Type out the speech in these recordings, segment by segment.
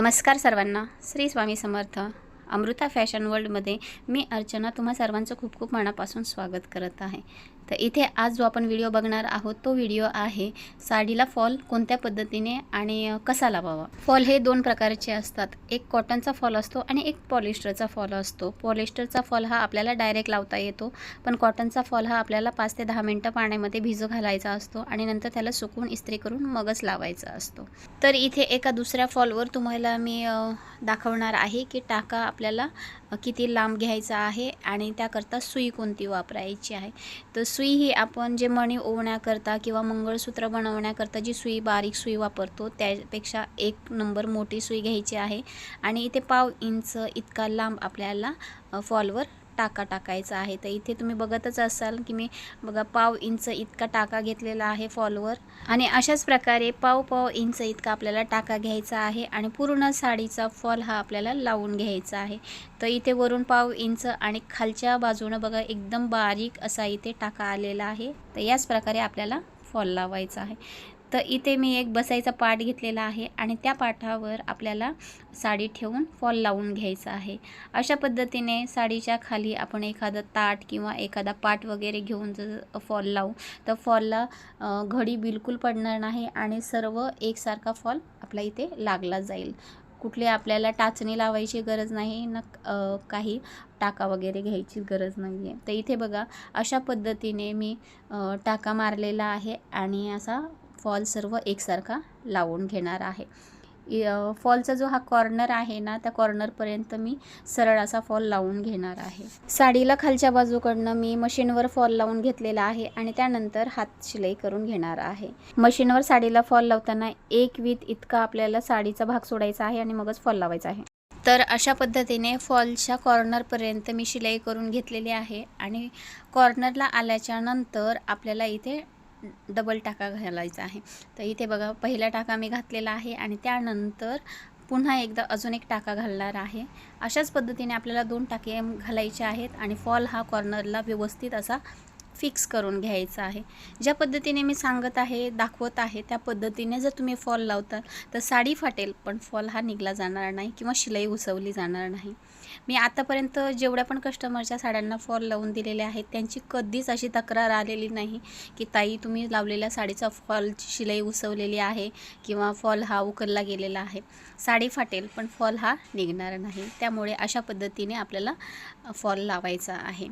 नमस्कार सर्वांना. श्री स्वामी समर्थ अमृता फॅशन वर्ल्डमध्ये मी अर्चना तुम्हा सर्वांचं खूप खूप मनापासून स्वागत करत आहे. तर इथे आज जो आपण व्हिडिओ बघणार आहोत तो व्हिडिओ आहे साडीला फॉल कोणत्या पद्धतीने आणि कसा लावावा? फॉल हे दोन प्रकारचे असतात. एक कॉटनचा फॉल असतो आणि एक पॉलिस्टरचा फॉल असतो. पॉलिस्टरचा फॉल हा आपल्याला डायरेक्ट लावता येतो पण कॉटनचा फॉल हा आपल्याला पाच ते दहा मिनटं पाण्यामध्ये भिजू घालायचा असतो आणि नंतर त्याला सुकवून इस्त्री करून मगच लावायचा असतो. तर इथे एका दुसऱ्या फॉलवर तुम्हाला मी दाखवणार आहे की टाका आपल्याला किती लांब घ्यायचा आहे आणि त्याकरता सुई कोणती वापरायची आहे. तर सुई ही आपण जे मणी ओवण्याकरता किंवा मंगळसूत्र बनवण्याकरता जी सुई बारीक सुई वापरतो त्यापेक्षा एक नंबर मोठी सुई घ्यायची आहे. आणि इथे पाव इंच इतका लांब आपल्याला फॉलवर टाका टाकायचा आहे. तर इथे तुम्ही बघतच असाल की मी बघा पाव इंच इतका टाका घेतलेला आहे फॉलवर आणि अशाच प्रकारे पाव पाव इंच इतका आपल्याला टाका घ्यायचा आहे आणि पूर्ण साडीचा फॉल हा आपल्याला लावून घ्यायचा आहे. तर इथे वरून पाव इंच आणि खालच्या बाजूनं बघा एकदम बारीक असा इथे टाका आलेला आहे. तर याच प्रकारे आपल्याला फॉल लावायचा आहे. तर इथे मी एक बसायचा पाट घेतलेला आहे आणि त्या पाठावर आपल्याला साडी ठेवून फॉल लावून घ्यायचा आहे. अशा पद्धतीने साडीच्या खाली आपण एखादं ताट किंवा एखादा पाट वगैरे घेऊन जर फॉल लावू तर फॉलला घडी बिलकुल पडणार नाही आणि सर्व एकसारखा फॉल आपल्या इथे लागला जाईल. कुठली आपल्याला टाचणी लावायची गरज नाही न काही टाका वगैरे घ्यायची गरज नाही आहे तर इथे बघा अशा पद्धतीने मी टाका मारलेला आहे आणि असा फॉल सर्व एकसारखा लावून घेणार आहे. फॉलचा जो हा कॉर्नर आहे ना त्या कॉर्नरपर्यंत मी सरळ असा फॉल लावून घेणार आहे. साडीला खालच्या बाजूकडनं मी मशीनवर फॉल लावून घेतलेला आहे आणि त्यानंतर हात शिलाई करून घेणार आहे. मशीनवर साडीला फॉल लावताना एक वीत इतका आपल्याला साडीचा भाग सोडायचा आहे आणि मगच फॉल लावायचा आहे. तर अशा पद्धतीने फॉलच्या कॉर्नरपर्यंत मी शिलाई करून घेतलेली आहे आणि कॉर्नरला आल्याच्यानंतर आपल्याला इथे डबल टाका घालायचा आहे. तर इथे बघा पहिला टाका मी घातलेला आहे आणि त्यानंतर पुन्हा एकदा अजून एक टाका घालणार आहे. अशाच पद्धतीने आपल्याला दोन टाके घालायचे आहेत आणि फॉल हा कॉर्नरला व्यवस्थित असा फिक्स करून घ्यायचा आहे. ज्या पद्धतीने मी सांगत आहे दाखवत आहे त्या पद्धतीने जर तुम्ही फॉल लावता तर साडी फाटेल पण फॉल हा निघला जाणार नाही किंवा शिलाई उसवली जाणार नाही. मी आतापर्यंत जेवढ्या पण कस्टमरच्या साड्यांना फॉल लावून दिलेल्या आहेत त्यांची कधीच अशी तक्रार आलेली नाही की ताई तुम्ही लावलेल्या साडीचा फॉलची शिलाई उसवलेली आहे किंवा फॉल हा उकलला गेलेला आहे. साडी फाटेल पण फॉल हा निघणार नाही. त्यामुळे अशा पद्धतीने आपल्याला फॉल लावायचा आहे.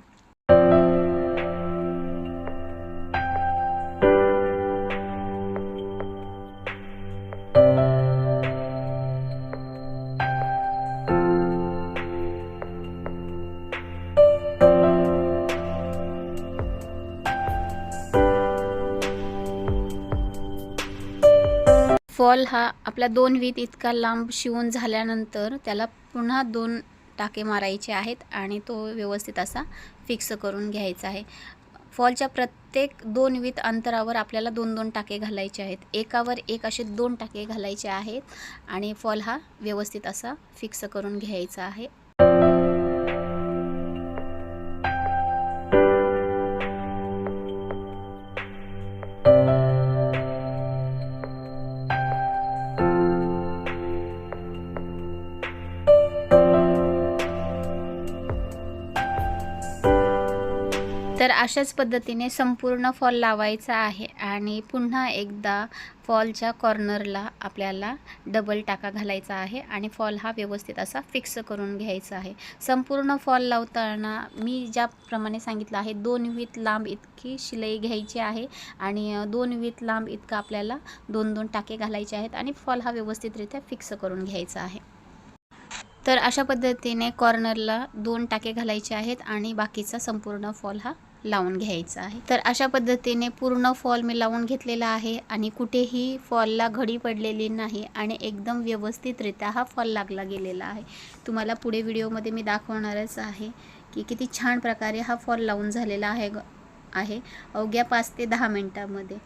फॉल हा आपला दोन वीत इतका लांब शिवून झाल्यानंतर त्याला पुन्हा दोन टाके मारायचे आहेत आणि तो व्यवस्थित असा फिक्स करून घ्यायचा आहे. फॉलच्या प्रत्येक दोन वीत अंतरावर आपल्याला दोन दोन टाके घालायचे आहेत. एकावर एक असे दोन टाके घालायचे आहेत आणि फॉल हा व्यवस्थित असा फिक्स करून घ्यायचा आहे. तर अशाच पद्धतीने संपूर्ण फॉल लावायचा आहे आणि पुन्हा एकदा फॉलच्या कॉर्नरला आपल्याला डबल टाका घालायचा आहे आणि फॉल हा व्यवस्थित असा फिक्स करून घ्यायचा आहे. संपूर्ण फॉल लावताना मी ज्याप्रमाणे सांगितलं आहे दोन वीत लांब इतकी शिलाई घ्यायची आहे आणि दोन वीत लांब इतकं आपल्याला दोन दोन टाके घालायचे आहेत आणि फॉल हा व्यवस्थितरित्या फिक्स करून घ्यायचा आहे. तर अशा पद्धतीने कॉर्नरला दोन टाके घालायचे आहेत आणि बाकीचा संपूर्ण फॉल हा लावून घ्यायचा आहे. तर अशा पद्धतीने पूर्ण फॉल मी लावून घेतलेला आहे आणि कुठेही फॉलला घडी पडलेली नाही आणि एकदम व्यवस्थितरित्या हा फॉल लागला गेलेला आहे. तुम्हाला पुढे व्हिडिओमध्ये मी दाखवणारच आहे की किती छान प्रकारे हा फॉल लावून झालेला आहे ग- आहे. अवघ्या पाच ते दहा मिनटामध्ये.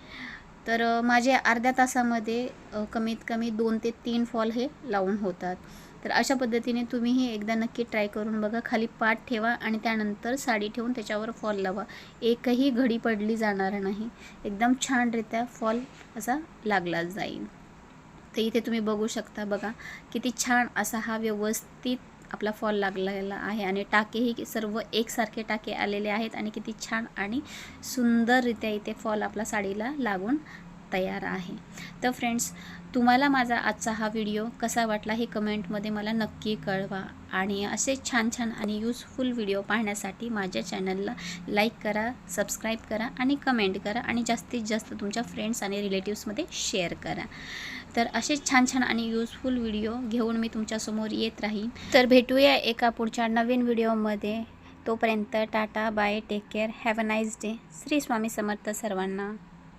तर माझे अर्ध्या तासामध्ये कमीत कमी दोन ते तीन फॉल हे लावून होतात. तर अशा पद्धतीने तुम्हीही एकदा नक्की ट्राय करून बघा. खाली पाट ठेवा आणि त्यानंतर साडी ठेवून त्याच्यावर फॉल लावा. एकही घडी पडली जाणार नाही. एकदम छानरित्या फॉल असा लागला जाईल. तर इथे तुम्ही बघू शकता बघा किती छान असा हा व्यवस्थित आपला फॉल लागलेला आहे. आणि टाकेही सर्व एकसारखे टाके आलेले आहेत आणि किती छान आणि सुंदररित्या इथे फॉल आपला साडीला लागून तयार आहे. तर फ्रेंड्स तुम्हाला माझा आजचा हा व्हिडिओ कसा वाटला हे कमेंटमध्ये मला नक्की कळवा. आणि असे छान छान आणि यूजफुल व्हिडिओ पाहण्यासाठी माझ्या चॅनलला लाईक करा सबस्क्राईब करा आणि कमेंट करा आणि जास्तीत जास्त तुमच्या फ्रेंड्स आणि रिलेटिव्समध्ये शेअर करा. तर असे छान छान आणि यूजफुल व्हिडिओ घेऊन मी तुमच्यासमोर येत राहीन. तर भेटूया एका पुढच्या नवीन व्हिडिओमध्ये तोपर्यंत tata bye take care have a nice day Shri Swami Samarth सर्वांना.